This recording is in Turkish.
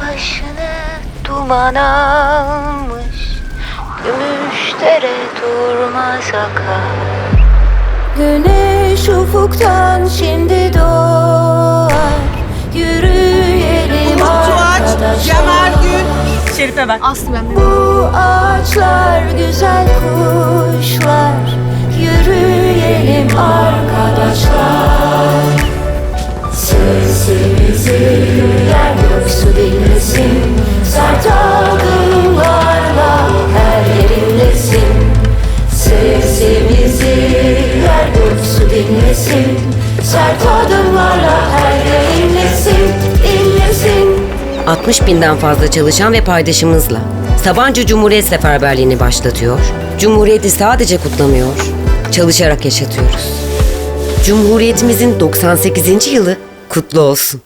Başını duman almış. Gümüşdere durmaz akar Güneş ufuktan şimdi doğar. Yürüyelim arkadaşlar Cemal Gül. Şerife bak. Aslı ben Bu ağaçlar güzel kuşlar. Yürüyelim arkadaşlar. Sesimizi dinlesin Sert adımlarla her yerindesin Dinlesin 60 binden fazla çalışan ve paydaşımızla Sabancı Cumhuriyet Seferberliğini başlatıyor. Cumhuriyeti sadece kutlamıyor, çalışarak yaşatıyoruz. Cumhuriyetimizin 98. yılı kutlu olsun.